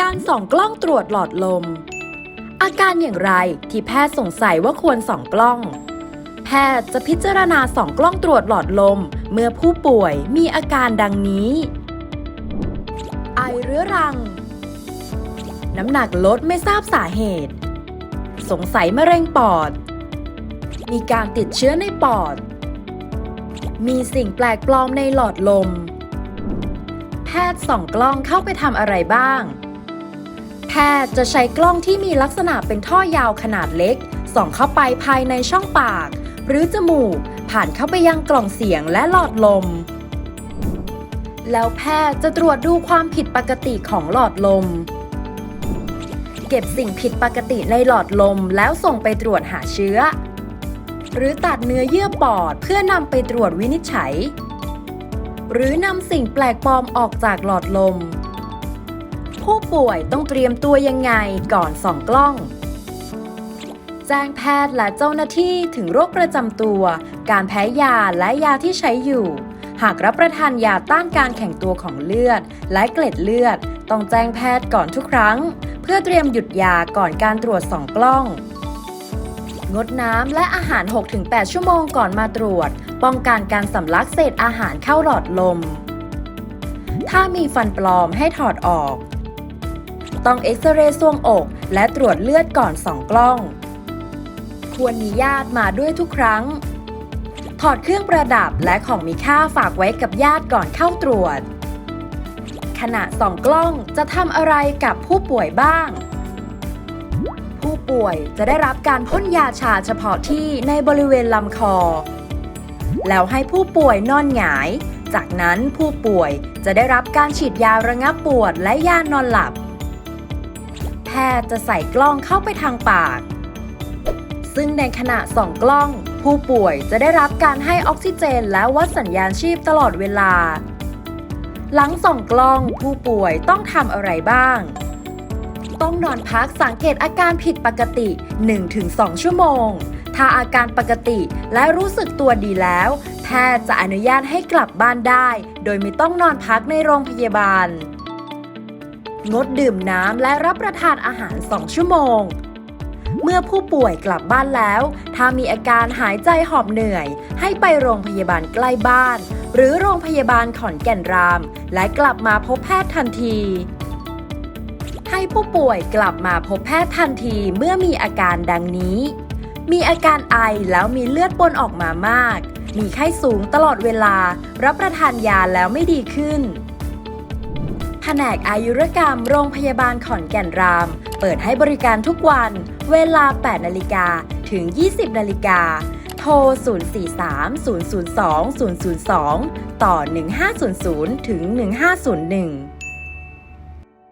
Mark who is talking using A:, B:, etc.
A: การส่องกล้องตรวจหลอดลม อาการอย่างไรที่แพทย์สงสัยว่าควรส่องกล้อง แพทย์จะพิจารณาส่องกล้องตรวจหลอดลม เมื่อผู้ป่วยมีอาการดังนี้ ไอเรื้อรัง น้ำหนักลดไม่ทราบสาเหตุ สงสัยมะเร็งปอด มีการติดเชื้อในปอด มีสิ่งแปลกปลอมในหลอดลมแพทย์ส่องกล้องเข้าไปทำอะไรบ้าง แพทย์จะใช้กล้องที่มีลักษณะเป็นท่อยาวขนาดเล็ก ส่องเข้าไปภายในช่องปาก หรือจมูก ผ่านเข้าไปยังกล่องเสียงและหลอดลม แล้วแพทย์จะตรวจดูความผิดปกติของหลอดลม เก็บสิ่งผิดปกติในหลอดลมแล้วส่งไปตรวจหาเชื้อ หรือตัดเนื้อเยื่อปอดเพื่อนำไปตรวจวินิจฉัย หรือนำสิ่งแปลกปลอมออกจากหลอดลม ผู้ป่วยต้องเตรียมตัวยังไงก่อนส่องกล้อง แจ้งแพทย์และเจ้าหน้าที่ถึงโรคประจำตัว การแพ้ยาและยาที่ใช้อยู่ หากรับประทานยาต้านการแข็งตัวของเลือด และเกล็ดเลือด ต้องแจ้งแพทย์ก่อนทุกครั้ง เพื่อเตรียมหยุดยาก่อนการตรวจส่องกล้อง งดน้ำและอาหาร 6-8 ชั่วโมงก่อนมาตรวจ ป้องกันการสำลักเศษอาหารเข้าหลอดลมถ้ามีฟันปลอมให้ถอดออก ต้องเอ็กซเรย์ซวงอก และตรวจเลือดก่อนส่องกล้อง ควรมีญาติมาด้วยทุกครั้ง ถอดเครื่องประดับและของมีค่าฝากไว้กับญาติก่อนเข้าตรวจ ขณะส่องกล้องจะทำอะไรกับผู้ป่วยบ้าง ผู้ป่วยจะได้รับการพ่นยาชาเฉพาะที่ในบริเวณลำคอ แล้วให้ผู้ป่วยนอนหงายจากนั้นผู้ป่วยจะได้รับการฉีดยาระงับปวดและยานอนหลับ แพทย์จะใส่กล้องเข้าไปทางปาก ซึ่งในขณะส่องกล้อง ผู้ป่วยจะได้รับการให้ออกซิเจนและวัดสัญญาณชีพตลอดเวลา หลังส่องกล้องผู้ป่วยต้องทำอะไรบ้าง ต้องนอนพักสังเกตอาการผิดปกติ 1-2 ชั่วโมง ถ้าอาการปกติและรู้สึกตัวดีแล้ว แพทย์จะอนุญาตให้กลับบ้านได้ โดยไม่ต้องนอนพักในโรงพยาบาล งดดื่มน้ำและรับประทานอาหาร 2 ชั่วโมง เมื่อผู้ป่วยกลับบ้านแล้ว ถ้ามีอาการหายใจหอบเหนื่อย ให้ไปโรงพยาบาลใกล้บ้าน หรือโรงพยาบาลขอนแก่นราม และกลับมาพบแพทย์ทันที ให้ผู้ป่วยกลับมาพบแพทย์ทันทีเมื่อมีอาการดังนี้ มีอาการไอแล้วมีเลือดปนออกมามาก มีไข้สูงตลอดเวลา รับประทานยาแล้วไม่ดีขึ้น แผนกอายุรกรรมโรงพยาบาลขอนแก่นราม เปิดให้บริการทุกวัน เวลา 8 นาฬิกาถึง 20 นาฬิกา โทร 043 002 002 ต่อ 1500 ถึง 1501